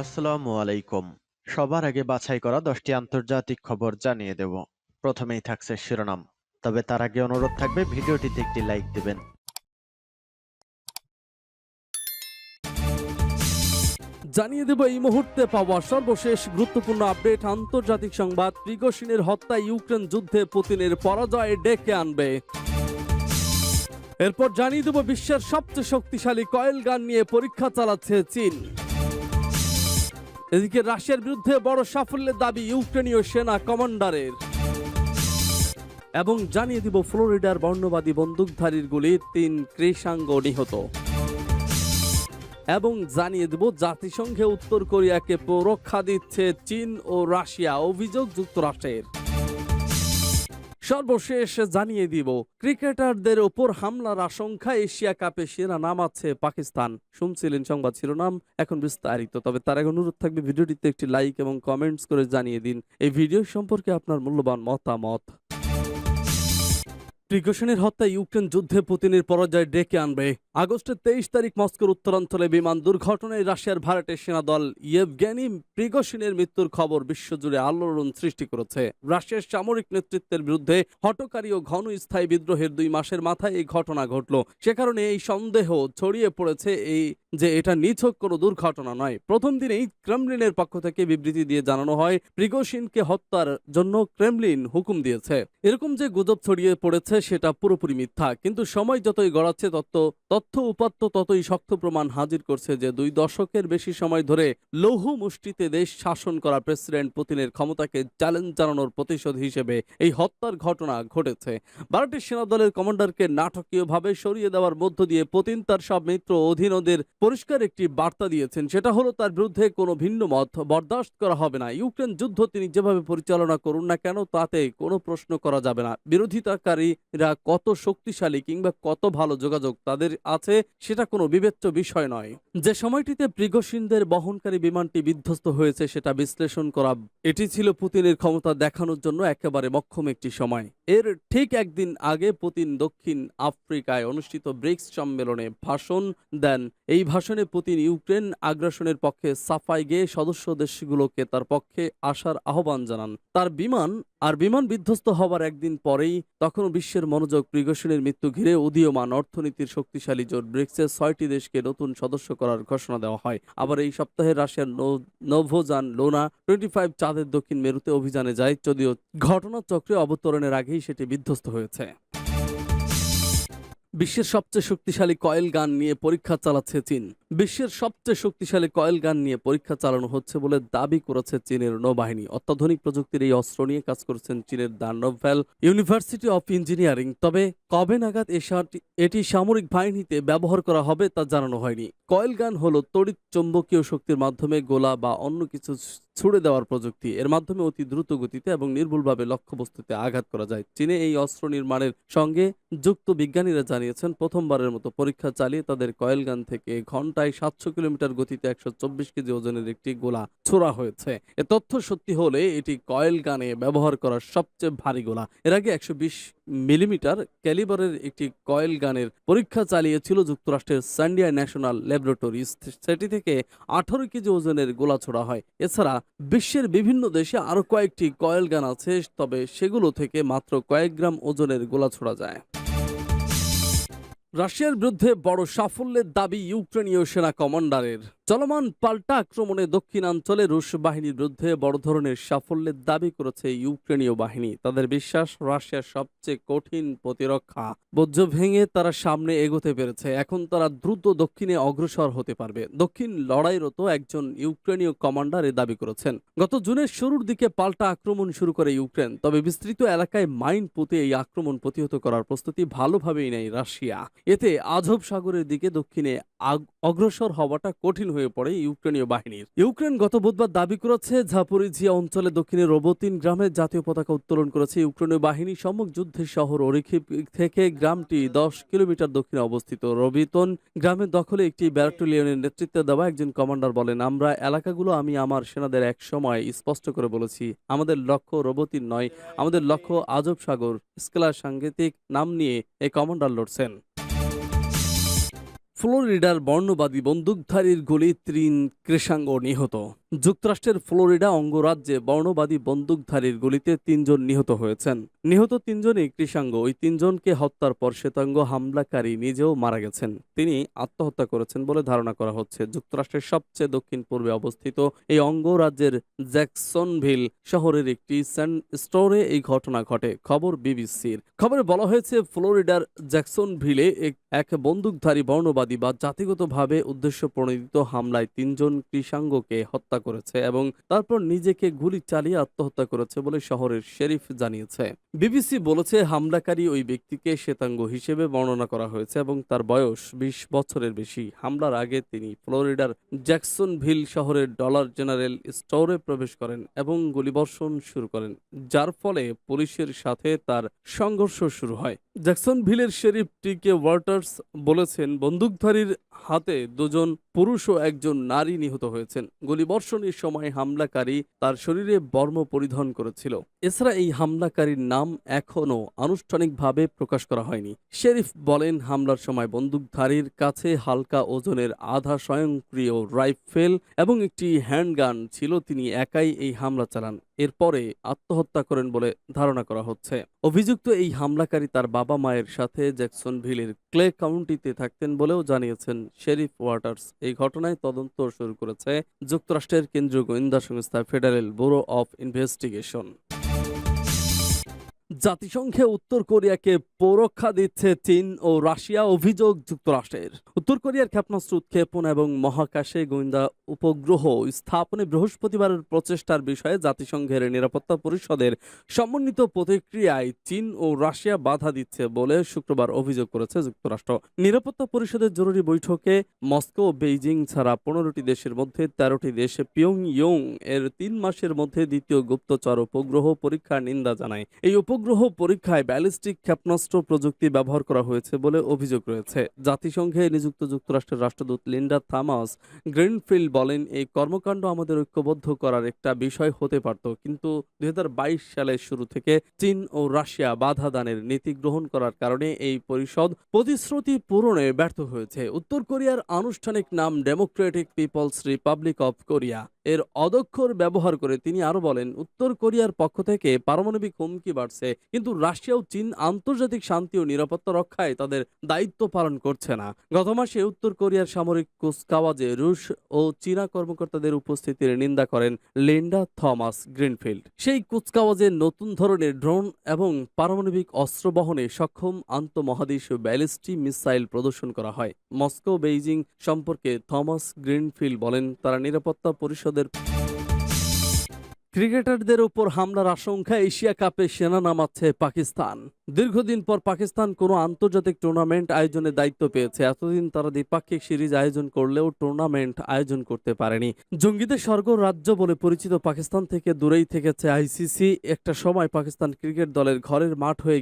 আসসালামু আলাইকুম। সবার আগে বাছাই করা দশটি আন্তর্জাতিক খবর জানিয়ে দেব। প্রথমেই থাকছে শিরোনাম। তবে তার আগে অনুরোধ থাকবে, ভিডিওটিতে একটি লাইক দিবেন। জানিয়ে দেব, এই মুহূর্তে পাওয়া সর্বশেষ গুরুত্বপূর্ণ আপডেট, আন্তর্জাতিক সংবাদ। প্রিগোশিনের হত্যা, ইউক্রেন যুদ্ধে পুতিনের পরাজয় ডেকে আনবে। এরপর জানিয়ে দেব, বিশ্বের সবচেয়ে শক্তিশালী কয়েল গান নিয়ে পরীক্ষা চালাচ্ছে চীন। এদিকে রাশিয়ার বিরুদ্ধে বড় সাফল্যের দাবি ইউক্রেনীয় সেনা কমান্ডারের। এবং জানিয়ে দিব ফ্লোরিডার বর্ণবাদী বন্দুকধারীর গুলি, তিন কৃষাঙ্গ নিহত। এবং জানিয়ে দেব জাতিসংঘে উত্তর কোরিয়াকে রক্ষা দিচ্ছে চীন ও রাশিয়া, অভিযোগ যুক্তরাষ্ট্রের। সর্বশেষ জানিয়ে দিব, ক্রিকেটারদের ওপর হামলার আশঙ্কা, এশিয়া কাপে সেরা নামাচ্ছে পাকিস্তান। শুনছিলেন সংবাদ শিরোনাম, এখন বিস্তারিত। তবে তার আগে অনুরোধ থাকবে ভিডিওটিতে একটি লাইক এবং কমেন্টস করে জানিয়ে দিন। এই ভিডিও সম্পর্কে আপনার মূল্যবান মতামত। প্রিকশনের হত্যা ইউক্রেন যুদ্ধে পুতিনের পরাজয় ডেকে আনবে। আগস্টের তেইশ তারিখ মস্কোর উত্তরাঞ্চলে বিমান দুর্ঘটনায় রাশিয়ার ভাড়াটের সেনাদল ইয়েভগেনি প্রিগোশিনের মৃত্যুর খবর বিশ্বজুড়ে আলোড়ন সৃষ্টি করেছে। রাশিয়ার সামরিক নেতৃত্বের বিরুদ্ধে হটকারী ও ঘনস্থায়ী বিদ্রোহের দুই মাসের মাথায় এই ঘটনা ঘটল। সে কারণে এই সন্দেহ ছড়িয়ে পড়েছে এই যে এটা নিছক কোনো দুর্ঘটনা নয়। প্রথম দিনেই ক্রেমলিনের পক্ষ থেকে বিবৃতি দিয়ে জানানো হয়, প্রিগোশিনকে হত্যার জন্য ক্রেমলিন হুকুম দিয়েছে। এরকম যে গুজব ছড়িয়ে পড়েছে সেটা পুরোপুরি মিথ্যা। কিন্তু সময় যতই গড়াচ্ছে তত তথ্য উপাত্ত ততই শক্ত প্রমাণ হাজির করছে যে দুই দশকের বেশি সময় ধরে লৌহ মুষ্টিতে দেশ শাসন করা প্রেসিডেন্ট পুতিনের ক্ষমতাকে চ্যালেঞ্জ জানানোর প্রতিশোধ হিসেবে এই হত্যার ঘটনা ঘটেছে। ভারতের সেনাদলের কমান্ডারকে নাটকীয়ভাবে সরিয়ে দেওয়ার মধ্য দিয়ে পুতিন তার সব মিত্র অধীনদের পরিষ্কার একটি বার্তা দিয়েছেন। সেটা হলো, তার বিরুদ্ধে কোনো ভিন্ন মত বরদাস্ত করা হবে না। ইউক্রেন যুদ্ধ তিনি যেভাবে পরিচালনা করুন না কেন, তাতে কোনো প্রশ্ন করা যাবে না। বিরোধিতাকারীরা কত শক্তিশালী কিংবা কত ভালো যোগাযোগ তাদের আছে সেটা কোনো বিবেচ্য বিষয় নয়। যে সময়টিতে প্রিগসিনদের বহনকারী বিমানটি বিধ্বস্ত হয়েছে সেটা বিশ্লেষণ করা, এটি ছিল পুতিনের ক্ষমতা দেখানোর জন্য একেবারে মক্ষম একটি সময়। এর ঠিক একদিন আগে পুতিন দক্ষিণ আফ্রিকায় অনুষ্ঠিত ব্রিক্স সম্মেলনে ভাষণ দেন। এই ভাষণে পুতিন ইউক্রেন আগ্রাসনের পক্ষে সাফাই গেয়ে সদস্য দেশগুলোকে তার পক্ষে আসার আহ্বান জানান। তার বিমান আর বিমান বিধ্বস্ত হবার একদিন পরেই তখনও বিশ্বের মনোযোগ প্রিগোশনের মৃত্যু ঘিরে উদীয়মান অর্থনীতির শক্তিশালী জোট ব্রিক্সের ছয়টি দেশকে নতুন সদস্য করার ঘোষণা দেওয়া হয়। আবার এই সপ্তাহে রাশিয়ার নৌ- নভোযান লোনা টোয়েন্টি ফাইভ চাঁদের দক্ষিণ মেরুতে অভিযানে যায়। যদিও ঘটনাচক্রে অবতরণের আগেই সেটি বিধ্বস্ত হয়েছে। বিশ্বের সবচেয়ে শক্তিশালী কয়েল গান নিয়ে পরীক্ষা চালাচ্ছে চীন। বিশ্বের সবচেয়ে শক্তিশালী কয়েল গান নিয়ে পরীক্ষা চালানো হচ্ছে বলে দাবি করেছে চীনের নৌবাহিনী। অত্যাধুনিক প্রযুক্তির এই অস্ত্র নিয়ে কাজ করছেন চীনের দানভ্যাল ইউনিভার্সিটি অফ ইঞ্জিনিয়ারিং। তবে কবে নাগাদ এটি সামরিক বাহিনীতে ব্যবহার করা হবে তা জানানো হয়নি। কয়েল গান হলো তড়িৎ চৌম্বকীয় শক্তির মাধ্যমে গোলা বা অন্য কিছু ছুড়ে দেওয়ার প্রযুক্তি। এর মাধ্যমে অতি দ্রুত গতিতে এবং নির্ভুলভাবে লক্ষ্যবস্তুতে আঘাত করা যায়। চীনে এই অস্ত্র নির্মাণের সঙ্গে যুক্ত বিজ্ঞানীরা জানিয়েছেন, প্রথমবারের মতো পরীক্ষা চালিয়ে তাদের কয়েল গান থেকে ঘন্টায় সাতশো কিলোমিটার গতিতে একশো চব্বিশ কেজি ওজনের একটি গোলা ছোড়া হয়েছে। এ তথ্য সত্যি হলে এটি কয়েল গানে ব্যবহার করা সবচেয়ে ভারী গোলা। এর আগে একশো বিশ মিলিমিটার ক্যালিবারের একটি কয়েল গানের পরীক্ষা চালিয়েছিল যুক্তরাষ্ট্রের সান্ডিয়া ন্যাশনাল ল্যাবরেটরি সেটি থেকে আঠারো কেজি ওজনের গোলা ছোড়া হয়। এছাড়া বিশ্বের বিভিন্ন দেশে আরও কয়েকটি কয়েল গান আছে, তবে সেগুলো থেকে মাত্র কয়েক গ্রাম ওজনের গোলা ছোড়া যায়। রাশিয়ার বিরুদ্ধে বড় সাফল্যের দাবি ইউক্রেনীয় সেনা কমান্ডারের। চলমান পাল্টা আক্রমণে দক্ষিণাঞ্চলে রুশ বাহিনীর বিরুদ্ধে বড় ধরনের সাফল্যের দাবি করেছে ইউক্রেনীয় বাহিনী। তাদের বিশ্বাস, রাশিয়ার সবচেয়ে কঠিন প্রতিরক্ষা। বজ্র ভেঙে তারা সামনে এগোতে পেরেছে। এখন তারা দ্রুত দক্ষিণে অগ্রসর হতে পারবে। দক্ষিণ লড়াইরত একজন ইউক্রেনীয় কমান্ডার এ দাবি করেছেন। গত জুনের শুরুর দিকে পাল্টা আক্রমণ শুরু করে ইউক্রেন, তবে বিস্তৃত এলাকায় মাইন পুঁতে এই আক্রমণ প্রতিহত করার প্রস্তুতি ভালোভাবেই নেয় রাশিয়া। এতে আজব সাগরের দিকে দক্ষিণে অগ্রসর হওয়াটা কঠিন হয়ে পড়ে ইউক্রেনীয় বাহিনীর। ইউক্রেন গত বুধবার দাবি করেছে ঝাপরিঝিয়া অঞ্চলে দক্ষিণে রোবতিন গ্রামে জাতীয় পতাকা উত্তোলন করেছে ইউক্রেনীয় বাহিনী। সম্মুখ যুদ্ধের শহর অরিখিপ থেকে গ্রামটি দশ কিলোমিটার দক্ষিণে অবস্থিত। রবিতন গ্রামের দখলে একটি ব্যাটালিয়নের নেতৃত্বে দেওয়া একজন কমান্ডার বলেন, আমরা এলাকাগুলো, আমি, আমার সেনাদের এক সময় স্পষ্ট করে বলেছি, আমাদের লক্ষ্য রোবতিন নয়, আমাদের লক্ষ্য আজব সাগর, স্কেলার সাংকেতিক নাম নিয়ে এই কমান্ডার লড়ছেন। ফ্লোরিডার বর্ণবাদী বন্দুকধারীর গুলি ত্রিন কৃষাঙ্গ নিহত। যুক্তরাষ্ট্রের ফ্লোরিডা অঙ্গরাজ্যে বর্ণবাদী বন্দুকধারীর গুলিতে তিনজন নিহত হয়েছেন। নিহত তিনজনই কৃষাঙ্গ, ওই তিনজনকে হত্যার পর শ্বেতাঙ্গ হামলাকারী নিজেও মারা গেছেন। তিনি আত্মহত্যা করেছেন বলে ধারণা করা হচ্ছে। যুক্তরাষ্ট্রের সবচেয়ে দক্ষিণ পূর্বে অবস্থিত এই অঙ্গরাজ্যের জ্যাকসনভিল শহরের একটি স্যান্ড স্টোরে এই ঘটনা ঘটে, খবর বিবিসির। খবরে বলা হয়েছে, ফ্লোরিডার জ্যাকসনভিলে এক- বন্দুকধারী বর্ণবাদী বা জাতিগতভাবে উদ্দেশ্য প্রণোদিত হামলায় তিনজন কৃষাঙ্গকে হত্যা করেছে এবং তারপর নিজেকে গুলি চালিয়ে আত্মহত্যা করেছে বলে শহরের শেরিফ জানিয়েছে। বিবিসি বলেছে, হামলাকারী ওই ব্যক্তিকে শ্বেতাঙ্গ হিসেবে বর্ণনা করা হয়েছে এবং তার বয়স বিশ বছরের বেশি। হামলার আগে তিনি ফ্লোরিডার জ্যাকসনভিল শহরের ডলার জেনারেল স্টোরে প্রবেশ করেন এবং গুলিবর্ষণ শুরু করেন, যার ফলে পুলিশের সাথে তার সংঘর্ষ শুরু হয়। জ্যাকসনভিলের শেরিফ টিকে ওয়াটার্স বলেছেন, বন্দুকধারীর হাতে দুজন পুরুষ ও একজন নারী নিহত হয়েছেন। গুলিবর্ষণের সময় হামলাকারী তার শরীরে বর্ম পরিধান করেছিল। এছাড়া এই হামলাকারীর নাম এখনও আনুষ্ঠানিকভাবে প্রকাশ করা হয়নি। শেরিফ বলেন, হামলার সময় বন্দুকধারীর কাছে হালকা ওজনের আধা স্বয়ংক্রিয় রাইফেল এবং একটি হ্যান্ডগান ছিল। তিনি একাই এই হামলা চালান। এরপরে আত্মহত্যা করেন বলে ধারণা করা হচ্ছে। অভিযুক্ত এই হামলাকারী তার বাবা মায়ের সাথে জ্যাকসনভিলের ক্লে কাউন্টিতে থাকতেন বলেও জানিয়েছেন শেরিফ ওয়াটার্স। এই ঘটনায় তদন্ত শুরু করেছে যুক্তরাষ্ট্রের কেন্দ্রীয় গোয়েন্দা সংস্থা ফেডারেল ব্যুরো অফ ইনভেস্টিগেশন। জাতিসংঘে উত্তর কোরিয়াকে পরক্ষা দিচ্ছে চীন ও রাশিয়া অভিযোগ যুক্তরাষ্ট্রের। উত্তর কোরিয়ার ক্ষেপণাস্ত্র উৎক্ষেপণ এবং মহাকাশে গোয়েন্দা উপগ্রহ স্থাপনে বৃহস্পতিবারের প্রচেষ্টার বিষয়ে জাতিসংঘের নিরাপত্তা পরিষদের সমন্বিত প্রতিক্রিয়ায় চীন ও রাশিয়া বাধা দিচ্ছে বলে শুক্রবার অভিযোগ করেছে যুক্তরাষ্ট্র। নিরাপত্তা পরিষদের জরুরি বৈঠকে মস্কো ও বেইজিং ছাড়া পনেরোটি দেশের মধ্যে তেরোটি দেশে পিয়ং ইয়ং এর তিন মাসের মধ্যে দ্বিতীয় গুপ্তচর উপগ্রহ পরীক্ষার নিন্দা জানায়। এই উপগ্রহ পরীক্ষায় ব্যালিস্টিক ক্ষেপণাস্ত্র প্রযুক্তি ব্যবহার করা হয়েছে বলে অভিযোগ রয়েছে। জাতিসংঘে নিযুক্ত যুক্তরাষ্ট্রের রাষ্ট্রদূত লিন্ডা থামাস গ্রিনফিল্ড বলেন, এই কর্মকাণ্ড আমাদের ঐক্যবদ্ধ করার একটা বিষয় হতে পারত, কিন্তু দুই সালের শুরু থেকে চীন ও রাশিয়া বাধা দানের নীতি গ্রহণ করার কারণে এই পরিষদ প্রতিশ্রুতি পূরণে ব্যর্থ হয়েছে। উত্তর কোরিয়ার আনুষ্ঠানিক নাম democratic people's republic of Korea. এর অদক্ষর ব্যবহার করে তিনি আরও বলেন, উত্তর কোরিয়ার পক্ষ থেকে পারমাণবিক হুমকি বাড়ছে কিন্তু রাশিয়া ও চীন আন্তর্জাতিক শান্তি ও নিরাপত্তা রক্ষায় তাদের দায়িত্ব পালন করছে না। গত মাসে উত্তর কোরিয়ার সামরিক কুচকাওয়াজে রুশ ও চীনা কর্মকর্তাদের উপস্থিতির নিন্দা করেন লিন্ডা থমাস গ্রিনফিল্ড। সেই কুচকাওয়াজে নতুন ধরনের ড্রোন এবং পারমাণবিক অস্ত্র বহনে সক্ষম আন্তঃমহাদেশীয় ব্যালিস্টিক মিসাইল প্রদর্শন করা হয়। মস্কো বেইজিং সম্পর্কে থমাস গ্রিনফিল্ড বলেন, তারা নিরাপত্তা পরিষদের ক্রিকেটারদের উপর হামলার আশঙ্কা এশিয়া কাপে সেনা নামাচ্ছে পাকিস্তান। দীর্ঘদিন পর পাকিস্তান কোনো আন্তর্জাতিক টুর্নামেন্ট আয়োজনের দায়িত্ব পেয়েছে। এতদিন তারা দ্বিপাক্ষিক সিরিজ আয়োজন করলেও টুর্নামেন্ট আয়োজন করতে পারেনি। জঙ্গিদের স্বর্গ রাজ্য বলে পরিচিত পাকিস্তান থেকে দূরেই থেকেছে আইসিসি। একটা সময় পাকিস্তান ক্রিকেট দলের ঘরের মাঠ হয়ে